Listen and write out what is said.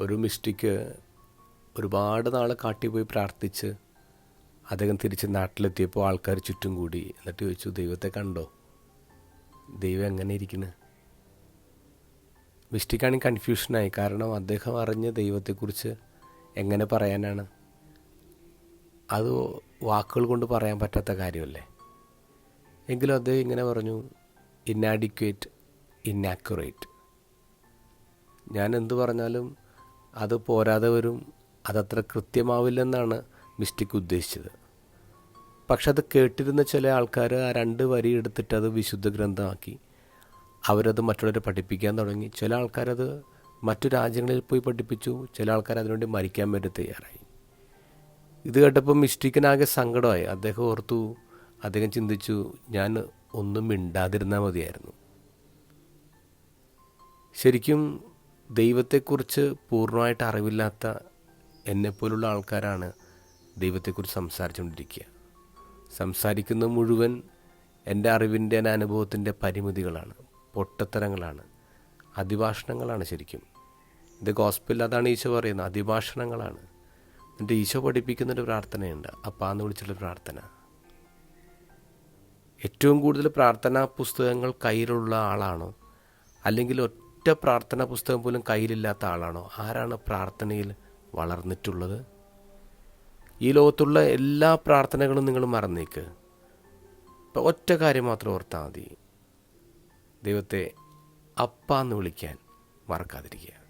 ഒരു മിസ്റ്റിക്ക് ഒരുപാട് നാൾ കാട്ടി പോയി പ്രാർത്ഥിച്ച് അദ്ദേഹം തിരിച്ച് നാട്ടിലെത്തിയപ്പോൾ ആൾക്കാർ ചുറ്റും കൂടി എന്നിട്ട് ചോദിച്ചു ദൈവത്തെ കണ്ടോ? ദൈവം എങ്ങനെ ഇരിക്കുന്നു മിസ്റ്റിക്കാണെങ്കിൽ കൺഫ്യൂഷനായി കാരണം അദ്ദേഹം അറിഞ്ഞ ദൈവത്തെക്കുറിച്ച് എങ്ങനെ പറയാനാണ്? അത് വാക്കുകൾ കൊണ്ട് പറയാൻ പറ്റാത്ത കാര്യമല്ലേ? എങ്കിലും അദ്ദേഹം ഇങ്ങനെ പറഞ്ഞു ഇന്നാഡിക്വേറ്റ് ഇന്നാക്യുറേറ്റ് ഞാൻ എന്തു പറഞ്ഞാലും അത് പോരാതെ വരും. അതത്ര കൃത്യമാവില്ലെന്നാണ് മിസ്റ്റിക് ഉദ്ദേശിച്ചത്. പക്ഷെ അത് കേട്ടിരുന്ന ചില ആൾക്കാർ ആ രണ്ട് വരി എടുത്തിട്ട് അത് വിശുദ്ധ ഗ്രന്ഥമാക്കി. അവരത് മറ്റുള്ളവരെ പഠിപ്പിക്കാൻ തുടങ്ങി. ചില ആൾക്കാരത് മറ്റു രാജ്യങ്ങളിൽ പോയി പഠിപ്പിച്ചു. ചില ആൾക്കാർ അതിനുവേണ്ടി മരിക്കാൻ വേണ്ടി തയ്യാറായി. ഇത് കേട്ടപ്പോൾ മിസ്റ്റിക്കിനാകെ സങ്കടമായി. അദ്ദേഹം ഓർത്തു അദ്ദേഹം ചിന്തിച്ചു ഞാൻ ഒന്നും മിണ്ടാതിരുന്നാൽ മതിയായിരുന്നു. ശരിക്കും ദൈവത്തെക്കുറിച്ച് പൂർണമായിട്ട് അറിവില്ലാത്ത എന്നെപ്പോലുള്ള ആൾക്കാരാണ് ദൈവത്തെക്കുറിച്ച് സംസാരിച്ചുകൊണ്ടിരിക്കുക. സംസാരിക്കുന്ന മുഴുവൻ എന്റെ അറിവിന്റെ അനുഭവത്തിന്റെ പരിമിതികളാണ് പൊട്ടത്തരങ്ങളാണ് അതിഭാഷണങ്ങളാണ് ശരിക്കും. ഇത് ഗോസ്പിൽ അതാണ് ഈശോ പറയുന്നത് അതിഭാഷണങ്ങളാണ് എന്റെ ഈശോ പഠിപ്പിക്കുന്നൊരു പ്രാർത്ഥനയുണ്ട് അപ്പാന്ന് വിളിച്ചുള്ള പ്രാർത്ഥന. ഏറ്റവും കൂടുതൽ പ്രാർത്ഥനാ പുസ്തകങ്ങൾ കയ്യിലുള്ള ആളാണോ? അല്ലെങ്കിൽ ഒറ്റ പ്രാർത്ഥന പുസ്തകം പോലും കയ്യിലില്ലാത്ത ആളാണോ? ആരാണ് പ്രാർത്ഥനയിൽ വളർന്നിട്ടുള്ളത്? ഈ ലോകത്തുള്ള എല്ലാ പ്രാർത്ഥനകളും നിങ്ങൾ മറന്നേക്ക്. ഇപ്പം ഒറ്റ കാര്യം മാത്രം ഓർത്താൽ മതി. ദൈവത്തെ അപ്പ എന്ന് വിളിക്കാൻ മറക്കാതിരിക്കുക.